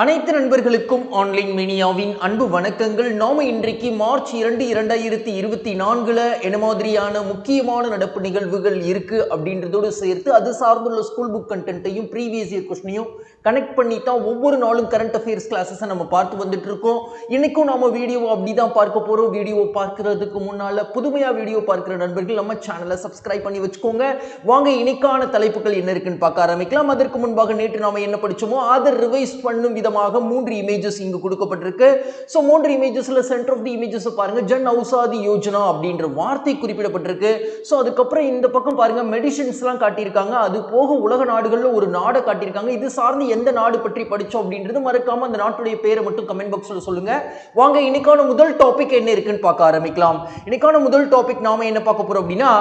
அனைத்து நண்பர்களுக்கும் ஆன்லைன் மீனியாவின் அன்பு வணக்கங்கள். நாம இன்றைக்கு மார்ச் இரண்டு இரண்டாயிரத்தி இருபத்தி நான்குல என்ன மாதிரியான முக்கியமான நடப்பு நிகழ்வுகள் இருக்கு அப்படின்றதோடு சேர்த்து அது சார்ந்துள்ள ஸ்கூல் புக் கண்டென்ட்டையும் ப்ரீவியஸ் இயர் கொஸ்டினையும் கனெக்ட் பண்ணி தான் ஒவ்வொரு நாளும் கரண்ட் அஃபேர்ஸ் கிளாஸஸை நம்ம பார்த்து வந்துட்டு இருக்கோம் இன்னைக்கும் நாம அப்படி அப்படிதான் பார்க்க போறோம். வீடியோ பார்க்கறதுக்கு முன்னால புதுமையா வீடியோ பார்க்கிற நண்பர்கள் நம்ம சேனலை சப்ஸ்கிரைப் பண்ணி வச்சுக்கோங்க. வாங்க இன்னைக்கான தலைப்புகள் என்ன இருக்குன்னு பார்க்க ஆரம்பிக்கலாம். அதற்கு முன்பாக நேற்று நாம என்ன படிச்சோமோ அதை ரிவைஸ் பண்ணும் விதம் விதமாக மூன்று இமேஜஸ் இங்கு கொடுக்கப்பட்டிருக்கு. ஸோ மூன்று இமேஜஸில் சென்டர் ஆஃப் தி இமேஜஸ் பாருங்க. ஜன் அவுசாதி யோஜனா அப்படின்ற வார்த்தை குறிப்பிடப்பட்டிருக்கு. ஸோ அதுக்கப்புறம் இந்த பக்கம் பாருங்க. மெடிசன்ஸ்லாம் காட்டியிருக்காங்க. அது போக உலக நாடுகளில் ஒரு நாடை காட்டியிருக்காங்க. இது சார்ந்து எந்த நாடு பற்றி படித்தோம் அப்படின்றது மறக்காம அந்த நாட்டுடைய பேரை மட்டும் கமெண்ட் பாக்ஸில் சொல்லுங்க. வாங்க இன்னைக்கான முதல் டாபிக் என்ன இருக்குன்னு பார்க்க ஆரம்பிக்கலாம். இன்னைக்கான முதல் டாபிக் நாம என்ன பார்க்க போறோம் அப்படின்னா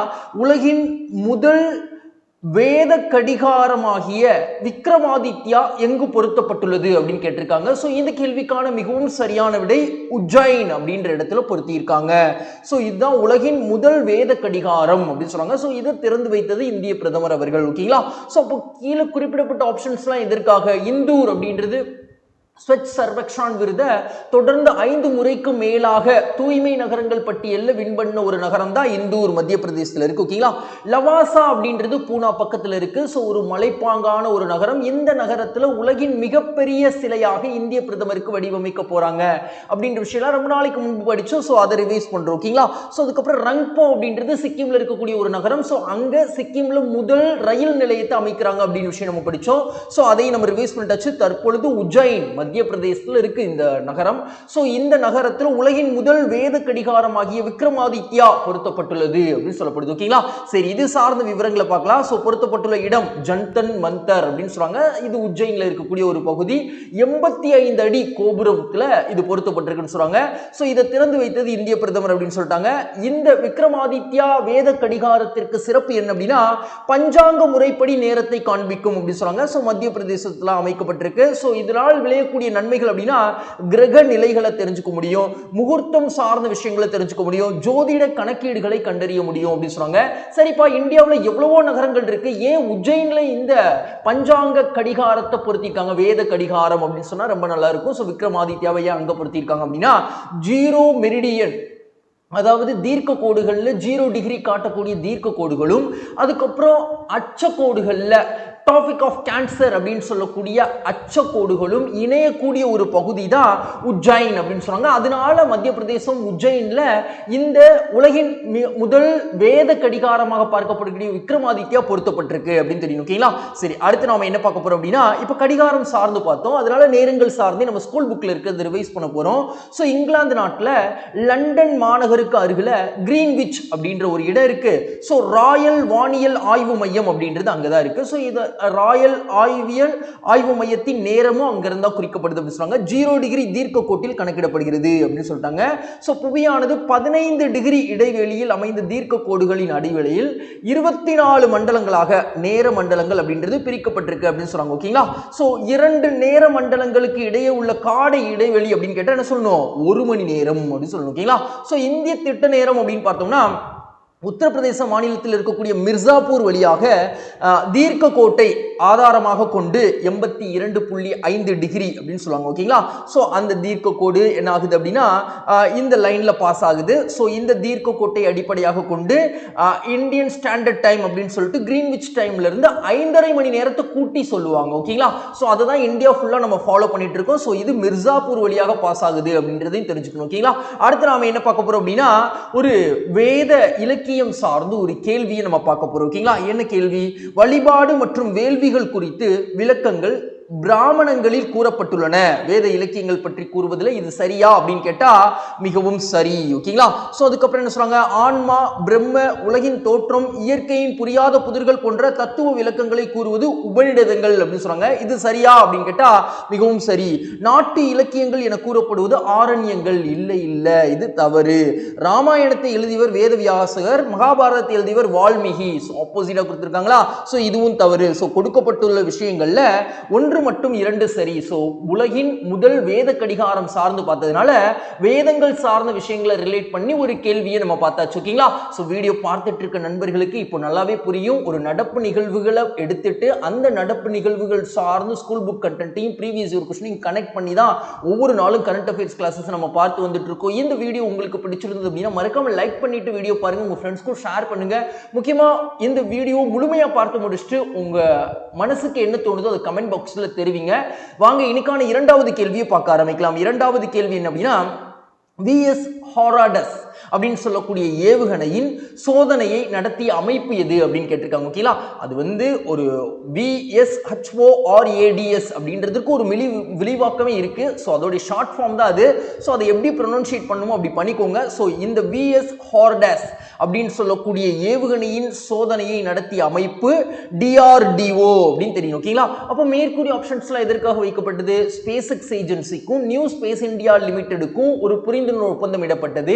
உலகின் முதல் வேத கடிகாரமாகிய விக்ரமாதித்யா எங்கு பொருத்தப்பட்டுள்ளது அப்படின்னு கேட்டிருக்காங்க. ஸோ இந்த கேள்விக்கான மிகவும் சரியான விடை உஜ்ஜைன் அப்படின்ற இடத்துல பொருத்தியிருக்காங்க. ஸோ இதுதான் உலகின் முதல் வேத கடிகாரம் அப்படின்னு சொல்றாங்க. ஸோ இதை திறந்து வைத்தது இந்திய பிரதமர் அவர்கள் ஓகேங்களா ஸோ அப்போ கீழே குறிப்பிடப்பட்ட ஆப்ஷன்ஸ்லாம் எதற்காக? இந்தூர் அப்படின்றது ஸ்வச் சர்வக்ஷான் விருதை தொடர்ந்து ஐந்து முறைக்கு மேலாக தூய்மை நகரங்கள் பட்டியலில் வின் பண்ண ஒரு நகரம் தான் இந்தூர் மத்திய பிரதேசத்தில் இருக்கு ஓகேங்களா லவாசா அப்படின்றது பூனா பக்கத்தில் இருக்கு. ஸோ ஒரு மலைப்பாங்கான ஒரு நகரம். இந்த நகரத்தில் உலகின் மிகப்பெரிய சிலையாக இந்திய பிரதமருக்கு வடிவமைக்க போறாங்க அப்படின்ற விஷயம்லாம் ரொம்ப நாளைக்கு முன்பு படிச்சோம். ஸோ அதை ரிவைஸ் பண்றோம். ஓகேங்களா ஸோ அதுக்கப்புறம் ரங்போ அப்படின்றது சிக்கிம்ல இருக்கக்கூடிய ஒரு நகரம். ஸோ அங்க சிக்கிம்ல முதல் ரயில் நிலையத்தை அமைக்கிறாங்க அப்படின்னு விஷயம் நம்ம படிச்சோம். ஸோ அதையும் நம்ம ரிவைஸ் பண்ணிட்டாச்சு. தற்பொழுது உஜ்ஜைன் மத்திய பிரதேசத்தில் இருக்கு இந்த நகரம். ஸோ இந்த நகரத்தில் உலகின் முதல் வேத கடிகாரமாகிய விக்ரமாதித்யா பொருத்தப்பட்டுள்ளது அப்படின்னு சொல்லப்படுது. ஓகேங்களா சரி இது சார்ந்த விவரங்களை பார்க்கலாம். ஸோ பொருத்தப்பட்டுள்ள இடம் ஜன்தன் மந்தர் அப்படின்னு சொல்றாங்க இது உஜ்ஜைன்ல இருக்கக்கூடிய ஒரு பகுதி. எண்பத்தி ஐந்து அடி கோபுரத்துல இது பொருத்தப்பட்டிருக்குன்னு சொல்றாங்க ஸோ இதை திறந்து வைத்தது இந்திய பிரதமர் அப்படின்னு சொல்லிட்டாங்க. இந்த விக்ரமாதித்யா வேத கடிகாரத்திற்கு சிறப்பு என்ன அப்படின்னா பஞ்சாங்க முறைப்படி நேரத்தை காண்பிக்கும் அப்படின்னு சொல்றாங்க ஸோ மத்திய பிரதேசத்தில் அமைக்கப்பட்டிருக்கு. ஸோ இதனால் விளையக்கூடிய நன்மைகள் அப்படின்னா கிரக நிலைகளை தெரிஞ்சுக்க முடியும் முகூர்த்தம் சார்ந்த விஷயங்களை தெரிஞ்சுக்க முடியும் ஜோதிட கணக்கீடுகளை கண்டறிய முடியும் அப்படின்னு சொல்றாங்க. சரிப்பா இந்தியாவில் எவ்வளவோ நகரங்கள் இருக்கு. ஏன் உஜ்ஜயின்ல இந்த பஞ்சாங்க கடிகாரத்தை பொருத்திருக்காங்க? வேத கடிகாரம் அப்படின்னு சொன்னா ரொம்ப நல்லா இருக்கும். ஸோ விக்ரமாதித்யாவை ஏன் அங்க பொருத்திருக்காங்க அப்படின்னா ஜீரோ மெரிடியன் அதாவது தீர்க்க கோடுகளில் ஜீரோ டிகிரி காட்டக்கூடிய தீர்க்க கோடுகளும் அதுக்கப்புறம் அச்சக்கோடுகளில் டாபிக் ஆஃப் கேன்சர் அப்படின்னு சொல்லக்கூடிய அச்சக்கோடுகளும் இணையக்கூடிய ஒரு பகுதி தான் உஜ்ஜைன் அப்படின்னு சொன்னாங்க அதனால மத்திய பிரதேசம் உஜ்ஜைனில் இந்த உலகின் மி- முதல் வேத கடிகாரமாக பார்க்கப்படக்கூடிய விக்ரமாதித்யா பொருத்தப்பட்டிருக்கு அப்படின்னு தெரியும். ஓகேங்களா சரி அடுத்து நாம என்ன பார்க்க போறோம் அப்படின்னா இப்போ கடிகாரம் சார்ந்து பார்த்தோம். அதனால நேரங்கள் சார்ந்து நம்ம ஸ்கூல் புக்கில் இருக்கிறது ரிவைஸ் பண்ண போகிறோம் ஸோ இங்கிலாந்து நாட்டில் லண்டன் மாநகர் மாநகருக்கு அருகில் கிரீன்விச் அப்படின்ற ஒரு இடம் இருக்கு. ஸோ ராயல் வானியல் ஆய்வு மையம் அப்படின்றது அங்கதான் இருக்கு. ஸோ இது ராயல் ஆய்வியல் ஆய்வு மையத்தின் நேரமும் அங்கிருந்தா குறிக்கப்படுது அப்படின்னு சொல்றாங்க. ஜீரோ டிகிரி தீர்க்க கோட்டில் கணக்கிடப்படுகிறது அப்படின்னு சொல்லிட்டாங்க. ஸோ புவியானது பதினைந்து டிகிரி இடைவெளியில் அமைந்த தீர்க்க கோடுகளின் அடிவெளியில் இருபத்தி நாலு மண்டலங்களாக நேர மண்டலங்கள் அப்படின்றது பிரிக்கப்பட்டிருக்கு அப்படின்னு சொல்றாங்க. ஓகேங்களா ஸோ இரண்டு நேர மண்டலங்களுக்கு இடையே உள்ள காடை இடைவெளி அப்படின்னு கேட்டால் என்ன சொல்லணும்? ஒரு மணி நேரம் அப்படின்னு சொல்லணும். ஓகேங்களா ஸோ இந்திய திட்ட நேரம் அப்படின்னு பார்த்தோம்னா உத்தரப்பிரதேச மாநிலத்தில் இருக்கக்கூடிய மிர்சாப்பூர் வழியாக தீர்க்க கோட்டை ஆதாரமாக கொண்டு எண்பத்தி இரண்டு புள்ளி ஐந்து டிகிரி அப்படின்னு சொல்லுவாங்க ஓகேங்களா ஸோ அந்த தீர்க்க கோடு என்ன ஆகுது அப்படின்னா இந்த லைனில் பாஸ் ஆகுது. ஸோ இந்த தீர்க்க கோட்டை அடிப்படையாக கொண்டு இந்தியன் ஸ்டாண்டர்ட் டைம் அப்படின்னு சொல்லிட்டு கிரீன்விச் டைம்லேருந்து ஐந்தரை மணி நேரத்தை கூட்டி சொல்லுவாங்க ஓகேங்களா ஸோ அதை தான் இந்தியா ஃபுல்லாக நம்ம ஃபாலோ பண்ணிட்டு இருக்கோம். ஸோ இது மிர்சாப்பூர் வழியாக பாஸ் ஆகுது அப்படின்றதையும் தெரிஞ்சுக்கணும் ஓகேங்களா அடுத்து நாம என்ன பார்க்க போகிறோம் அப்படின்னா ஒரு வேத இலக்கியம் சார்ந்து ஒரு கேள்வியை நம்ம பார்க்க போறோம். ஓகேங்களா? என்ன கேள்வி? வழிபாடு மற்றும் வேள்விகள் குறித்து விளக்கங்கள் பிராமணங்களில் கூறப்பட்டுள்ளன. வேத இலக்கியங்கள் பற்றி கூறுவதில் இது சரியா அப்படின்னு கேட்டா மிகவும் சரி ஓகேங்களா? ஸோ அதுக்கப்புறம் என்ன சொல்றாங்க? ஆன்மா பிரம்ம உலகின் தோற்றம் இயற்கையின் புரியாத புதிர்கள் போன்ற தத்துவ விளக்கங்களை கூறுவது உபநிடதங்கள் அப்படின்னு சொல்றாங்க. இது சரியா அப்படின்னு கேட்டா மிகவும் சரி. நாட்டு இலக்கியங்கள் என கூறப்படுவது ஆரண்யங்கள். இல்லை இல்லை இது தவறு. ராமாயணத்தை எழுதியவர் வேதவியாசகர் மகாபாரதத்தை எழுதியவர் வால்மீகி. ஆப்போசிட்டா கொடுத்துருக்காங்களா? ஸோ இதுவும் தவறு. ஸோ கொடுக்கப்பட்டுள்ள விஷயங்கள்ல ஒன்று ஒன்று மட்டும் இரண்டு சரி. ஸோ உலகின் முதல் வேத கடிகாரம் சார்ந்து பார்த்ததுனால வேதங்கள் சார்ந்த விஷயங்களை ரிலேட் பண்ணி ஒரு கேள்வியை நம்ம பார்த்தாச்சு ஓகேங்களா? ஸோ வீடியோ பார்த்துட்டு இருக்க நண்பர்களுக்கு இப்போ நல்லாவே புரியும். ஒரு நடப்பு நிகழ்வுகளை எடுத்துட்டு அந்த நடப்பு நிகழ்வுகள் சார்ந்து ஸ்கூல் புக் கண்டென்ட்டையும் ப்ரீவியஸ் இயர் கொஸ்டினையும் கனெக்ட் பண்ணி தான் ஒவ்வொரு நாளும் கரண்ட் அஃபேர்ஸ் கிளாஸஸ் நம்ம பார்த்து வந்துட்டு இருக்கோம். இந்த வீடியோ உங்களுக்கு பிடிச்சிருந்தது அப்படின்னா மறக்காம லைக் பண்ணிட்டு வீடியோ பாருங்க. உங்க ஃப்ரெண்ட்ஸ்க்கும் ஷேர் பண்ணுங்க. முக்கியமா இந்த வீடியோ முழுமையா பார்த்து முடிச்சுட்டு உங்க மனசுக்கு என்ன தோணுதோ அதை கமெண்ட் பாக்ஸ்ல தெரிவிங்க. வாங்க இன்னைக்கான இரண்டாவது கேள்வியை பார்க்க ஆரம்பிக்கலாம். இரண்டாவது கேள்வி என்ன அப்படின்னா விஎஸ் ஹாராடஸ் அப்படின்னு சொல்லக்கூடிய ஏவுகணையின் சோதனையை நடத்திய அமைப்பு எது அப்படின்னு கேட்டிருக்காங்க ஓகேங்களா அது வந்து ஒரு விஎஸ்ஹெச்ஓஆர்ஏடிஎஸ் அப்படின்றதுக்கு ஒரு மிளி விரிவாக்கமே இருக்கு. ஸோ அதோடைய ஷார்ட் ஃபார்ம் தான் அது. ஸோ அதை எப்படி ப்ரொனவுன்சியேட் பண்ணுமோ அப்படி பண்ணிக்கோங்க. ஸோ இந்த விஎஸ் ஹார்டஸ் அப்படின்னு சொல்லக்கூடிய ஏவுகணையின் சோதனையை நடத்திய அமைப்பு டிஆர்டிஓ அப்படின்னு தெரியும் ஓகேங்களா அப்போ மேற்கூறிய ஆப்ஷன்ஸ்லாம் எதற்காக வைக்கப்பட்டது? ஸ்பேஸ் எக்ஸ் ஏஜென்சிக்கும் நியூ ஸ்பேஸ் இந்தியா லிமிடெடுக்கும் ஒரு புரிந்துணர்வு ஒப்பந்தம் இடப்பட்டது.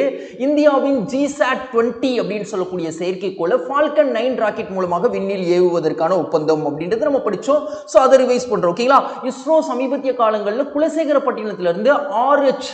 இந்தியாவின் ஜிசாட் டுவெண்ட்டி அப்படின்னு சொல்லக்கூடிய செயற்கைக்கோளை ஃபால்கன் நைன் ராக்கெட் மூலமாக விண்ணில் ஏவுவதற்கான ஒப்பந்தம் அப்படின்றது நம்ம படிச்சோம். ஸோ அதை ரிவைஸ் பண்றோம். ஓகேங்களா இஸ்ரோ சமீபத்திய காலங்களில் குலசேகரப்பட்டினத்திலிருந்து ஆர்ஹெச்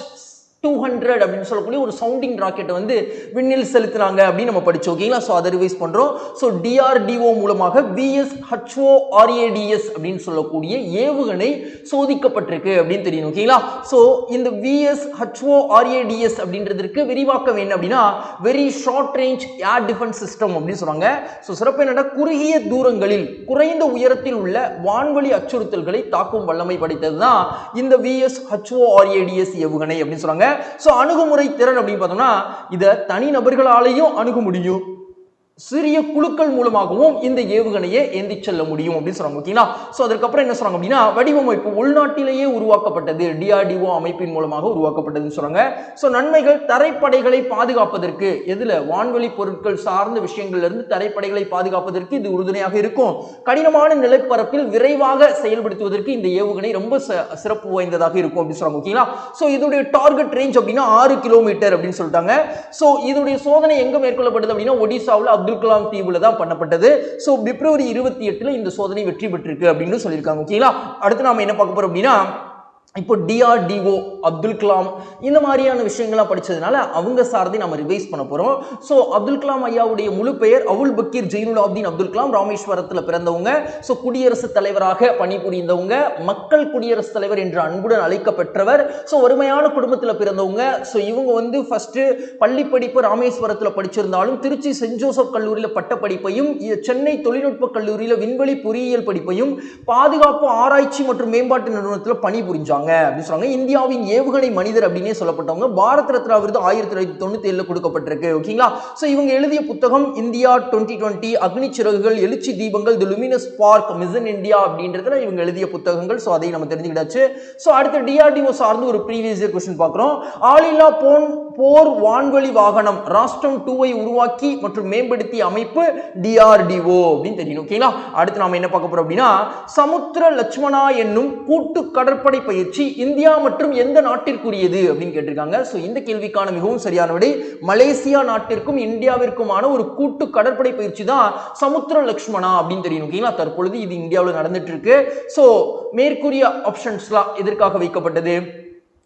டூ ஹண்ட்ரட் அப்படின்னு சொல்லக்கூடிய ஒரு சவுண்டிங் ராக்கெட்டை வந்து விண்ணில் செலுத்தினாங்க அப்படின்னு நம்ம படிச்சோம். ஓகேங்களா ஸோ அதை ரிவைஸ் பண்ணுறோம் ஸோ டிஆர்டிஓ மூலமாக விஎஸ் ஹச்ஓ ஆர்ஏடிஎஸ் அப்படின்னு சொல்லக்கூடிய ஏவுகணை சோதிக்கப்பட்டிருக்கு அப்படின்னு தெரியும். ஓகேங்களா ஸோ இந்த விஎஸ் ஹச்ஓ ஆர்ஏடிஎஸ் அப்படின்றதுக்கு விரிவாக்கம் என்ன அப்படின்னா very short range air defence system அப்படின்னு சொல்றாங்க. ஸோ சிறப்பு என்னன்னா குறுகிய தூரங்களில் குறைந்த உயரத்தில் உள்ள வான்வழி அச்சுறுத்தல்களை தாக்கும் வல்லமை படைத்தது தான் இந்த விஎஸ் ஹச்ஓ ஆர்ஏடிஎஸ் ஏவுகணை அப்படின்னு சொல்றாங்க. ஸோ அணுகுமுறை திறன் அப்படின்னு பார்த்தோம்னா இதை தனி நபர்களாலேயும் அணுக முடியும். சிறிய குழுக்கள் மூலமாகவும் இந்த ஏவுகணையை ஏந்தி செல்ல முடியும் அப்படின்னு சொல்றாங்க ஓகேங்களா ஸோ அதுக்கப்புறம் என்ன சொல்றாங்க அப்படின்னா வடிவமைப்பு உள்நாட்டிலேயே உருவாக்கப்பட்டது டிஆர்டிஓ அமைப்பின் மூலமாக உருவாக்கப்பட்டதுன்னு சொல்றாங்க. ஸோ நன்மைகள் தரைப்படைகளை பாதுகாப்பதற்கு எதுல? வான்வெளி பொருட்கள் சார்ந்த விஷயங்கள்ல இருந்து தரைப்படைகளை பாதுகாப்பதற்கு இது உறுதுணையாக இருக்கும். கடினமான நிலப்பரப்பில் விரைவாக செயல்படுத்துவதற்கு இந்த ஏவுகணை ரொம்ப ச- சிறப்பு வாய்ந்ததாக இருக்கும் அப்படின்னு சொல்றாங்க ஓகேங்களா ஸோ இதோடைய டார்கெட் ரேஞ்ச் அப்படின்னா ஆறு கிலோமீட்டர் அப்படின்னு சொல்லிட்டாங்க. ஸோ இதோடைய சோதனை எங்க மேற்கொள்ளப்பட்டது அப்படின்னா ஒடிசாவில் அப்துல் கலாம் தீவுல தான் பண்ணப்பட்டது. ஸோ பிப்ரவரி இருபத்தி எட்டுல இந்த சோதனை வெற்றி பெற்றிருக்கு அப்படின்னு சொல்லியிருக்காங்க ஓகேங்களா அடுத்து நாம என்ன பார்க்க போறோம் அப்படின்னா இப்போ டிஆர்டிஓ அப்துல் கலாம் இந்த மாதிரியான விஷயங்கள்லாம் படித்ததுனால அவங்க சார்ந்து நம்ம ரிவைஸ் பண்ண போகிறோம் ஸோ அப்துல் கலாம் ஐயாவுடைய முழு பெயர் அவுல் பக்கீர் ஜெயினுல் அப்தீன் அப்துல் கலாம் ராமேஸ்வரத்தில் பிறந்தவங்க. ஸோ குடியரசுத் தலைவராக பணிபுரிந்தவங்க மக்கள் குடியரசுத் தலைவர் என்று அன்புடன் அழைக்கப்பெற்றவர். ஸோ வறுமையான குடும்பத்தில் பிறந்தவங்க. ஸோ இவங்க வந்து ஃபஸ்ட்டு பள்ளி படிப்பு ராமேஸ்வரத்தில் படிச்சிருந்தாலும் திருச்சி சென்ட் ஜோசப் கல்லூரியில் பட்ட படிப்பையும் சென்னை தொழில்நுட்ப கல்லூரியில் விண்வெளி பொறியியல் படிப்பையும் பாதுகாப்பு ஆராய்ச்சி மற்றும் மேம்பாட்டு நிறுவனத்தில் பணிபுரிஞ்சாங்க. அப்படின்னு சொல்றாங்க. இந்தியாவின் ஏவுகணை மனிதர் அப்படின்னே சொல்லப்பட்டவங்க பாரத் ரத்னா விருது ஆயிரத்தி தொள்ளாயிரத்தி தொண்ணூத்தி ஏழுல கொடுக்கப்பட்டிருக்கு. ஓகேங்களா? ஸோ இவங்க எழுதிய புத்தகம் India twenty twenty Agni Siragugal எழுச்சி தீபங்கள் the luminous spark mission India அப்படின்றதுல இவங்க எழுதிய புத்தகங்கள். ஸோ அதை நம்ம தெரிஞ்சுக்கிட்டாச்சு. ஸோ அடுத்து டிஆர்டிஓ சார்ந்து ஒரு ப்ரீவியஸ் இயர் கொஸ்டின் பார்க்குறோம். ஆளில்லா போன் போர் வான்வழி வாகனம் ராஷ்டம் டூவை உருவாக்கி மற்றும் மேம்படுத்திய அமைப்பு டிஆர்டிஓ அப்படின்னு தெரியணும் ஓகேங்களா? அடுத்து நாம என்ன பார்க்க போறோம் அப்படின்னா சமுத்திர லட்சுமணா என்னும் கூட்டு கடற்படை பயிற்சி இந்தியா மற்றும் எந்த நாட்டிற்குரியது அப்படின்னு கேட்டிருக்காங்க. ஸோ இந்த கேள்விக்கான மிகவும் சரியான விடை மலேசியா நாட்டிற்கும் இந்தியாவிற்குமான ஒரு கூட்டு கடற்படை பயிற்சி தான் சமுத்திர லக்ஷ்மணா அப்படின்னு தெரியும். ஓகேங்களா தற்பொழுது இது இந்தியாவில் நடந்துட்டு இருக்கு. ஸோ மேற்கூறிய ஆப்ஷன்ஸ்லாம் எதற்காக வைக்கப்பட்டது?